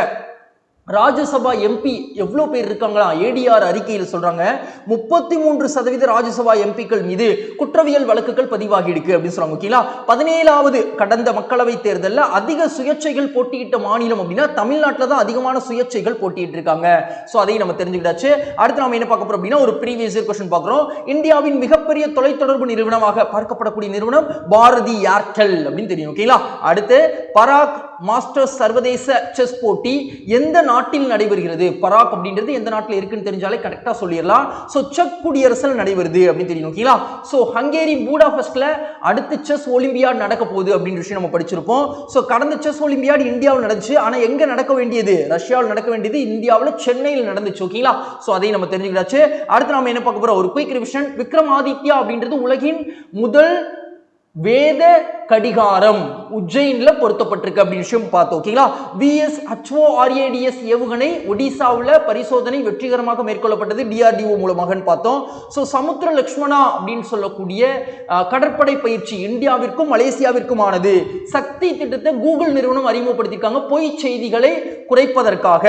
ராஜ்யசபா எம்பி எவ்வளோ பேர் இருக்காங்களா? ஏடிஆர் அறிக்கையில் சொல்கிறாங்க முப்பத்தி மூன்று சதவீத ராஜ்யசபா எம்பிக்கள் மீது குற்றவியல் வழக்குகள் பதிவாகி இருக்கு அப்படின்னு சொல்கிறாங்க ஓகேங்களா பதினேழாவது கடந்த மக்களவை தேர்தலில் அதிக சுயேட்சைகள் போட்டியிட்ட மாநிலம் அப்படின்னா தமிழ்நாட்டில் தான் அதிகமான சுயேட்சைகள் போட்டியிட்டு இருக்காங்க. ஸோ அதையும் நம்ம தெரிஞ்சுக்கிட்டாச்சு. அடுத்து நம்ம என்ன பார்க்க போகிறோம் அப்படின்னா ஒரு ப்ரீவியஸ் இயர் கொஸ்டின் பார்க்குறோம். இந்தியாவின் மிகப்பெரிய தொலைத்தொடர்பு நிறுவனமாக பார்க்கப்படக்கூடிய நிறுவனம் பாரதி ஏர்டெல் அப்படின்னு தெரியும் ஓகேங்களா அடுத்து பராக் மாஸ்டர்ஸ் சர்வதேச செஸ் போட்டி எந்த நாட்டில் நடைபெறுகிறது? பராக் அப்படின்றது எந்த நாட்டில் இருக்குன்னு தெரிஞ்சாலே கரெக்டாக சொல்லிடலாம். ஸோ செக் குடியரசில் நடைபெறுது அப்படின்னு தெரியும் ஓகேங்களா ஸோ ஹங்கேரி பூடாஃபஸ்டில் அடுத்து செஸ் ஒலிம்பியாட் நடக்க போகுது அப்படின்ற விஷயம் நம்ம படிச்சிருப்போம். ஸோ கடந்த செஸ் ஒலிம்பியாட் இந்தியாவில் நடந்துச்சு. ஆனால் எங்கே நடக்க வேண்டியது? ரஷ்யாவில் நடக்க வேண்டியது இந்தியாவில் சென்னையில் நடந்துச்சு ஓகேங்களா ஸோ அதையும் நம்ம தெரிஞ்சுக்கிட்டாச்சு. அடுத்து நம்ம என்ன பார்க்க போகிறோம் ஒரு குயிக் ரிவிஷன் விக்ரமாதித்யா அப்படின்றது உலகின் முதல் வேத கடிகாரம். உஜ்ஜைன்ல பொருத்தப்பட்டிருக்கு அப்படின்னு விஷயம் பார்த்தோம் ஓகேங்களா விஎஸ் ஹச்ஓ ஆர்ஏடிஎஸ் ஏவுகணை ஒடிசாவில் பரிசோதனை வெற்றிகரமாக மேற்கொள்ளப்பட்டது டிஆர்டிஓ மூலமாகன்னு பார்த்தோம். ஸோ சமுத்திர லக்ஷ்மணா அப்படின்னு சொல்லக்கூடிய கடற்படை பயிற்சி இந்தியாவிற்கும் மலேசியாவிற்குமானது. சக்தி திட்டத்தை கூகுள் நிறுவனம் அறிமுகப்படுத்தியிருக்காங்க. பொய் செய்திகளை குறைப்பதற்காக.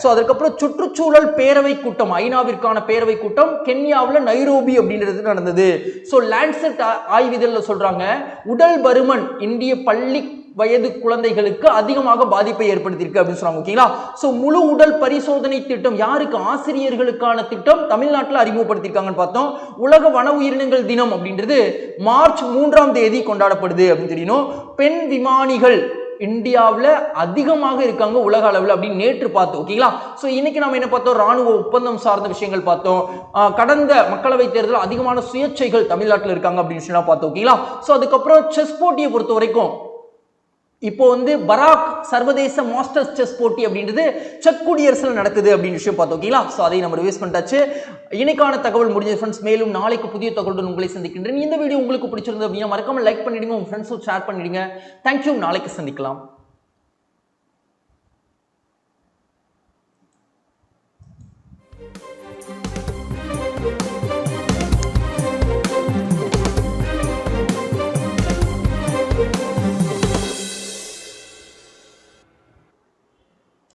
ஸோ அதுக்கப்புறம் சுற்றுச்சூழல் பேரவை கூட்டம் ஐநாவிற்கான பேரவை கூட்டம் கென்யாவில் நைரோபி அப்படின்றது நடந்தது. ஸோ லேண்ட்செட் ஆய்விதழில் சொல்றாங்க உடல் பரு பருமன் இந்திய பள்ளி வயது குழந்தைகளுக்கு அதிகமாக பாதிப்பை ஏற்படுத்தியிருக்கு அப்படின்னு சொல்றாங்க ஓகேங்களா? ஸோ முழு உடல் பரிசோதனை திட்டம் யாருக்கு? ஆசிரியர்களுக்கான திட்டம் தமிழ்நாட்டில் அறிமுகப்படுத்தியிருக்காங்கன்னு பார்த்தோம். உலக வன உயிரினங்கள் தினம் அப்படின்றது மார்ச் மூன்றாம் தேதி கொண்டாடப்படுது அப்படின்னு தெரியணும் பெண் விமானிகள் இந்தியாவில் அதிகமாக இருக்காங்க உலக அளவில் அப்படின்னு நேற்று பார்த்தோம் ஓகேங்களா ஸோ இன்னைக்கு நம்ம என்ன பார்த்தோம்? ராணுவ ஒப்பந்தம் சார்ந்த விஷயங்கள் பார்த்தோம். கடந்த மக்களவை தேர்தலில் அதிகமான சுயேட்சைகள் தமிழ்நாட்டில் இருக்காங்க அப்படின்னு சொல்லி பார்த்தோம் ஓகேங்களா ஸோ அதுக்கப்புறம் செஸ் போட்டியை பொறுத்த வரைக்கும் இப்போ வந்து பராக் சர்வதேச மாஸ்டர்ஸ் செஸ் போட்டி அப்படின்றது செக் குடியரசில் நடக்குது அப்படின்னு விஷயம் பார்த்தோம் ஓகேங்களா? ஸோ அதை நம்ம ரிவைஸ் பண்ணிட்டாச்சு. இணைக்கான தகவல் முடிஞ்ச ஃப்ரெண்ட்ஸ் மேலும் நாளைக்கு புதிய தகவலுடன் உங்களை சந்திக்கின்றேன். இந்த வீடியோ உங்களுக்கு பிடிச்சிருந்தது அப்படின்னா மறக்காமல் லைக் பண்ணிடுங்க உங்கள் ஃப்ரெண்ட்ஸும் ஷேர் பண்ணிடுங்க. தேங்க்யூ நாளைக்கு சந்திக்கலாம்.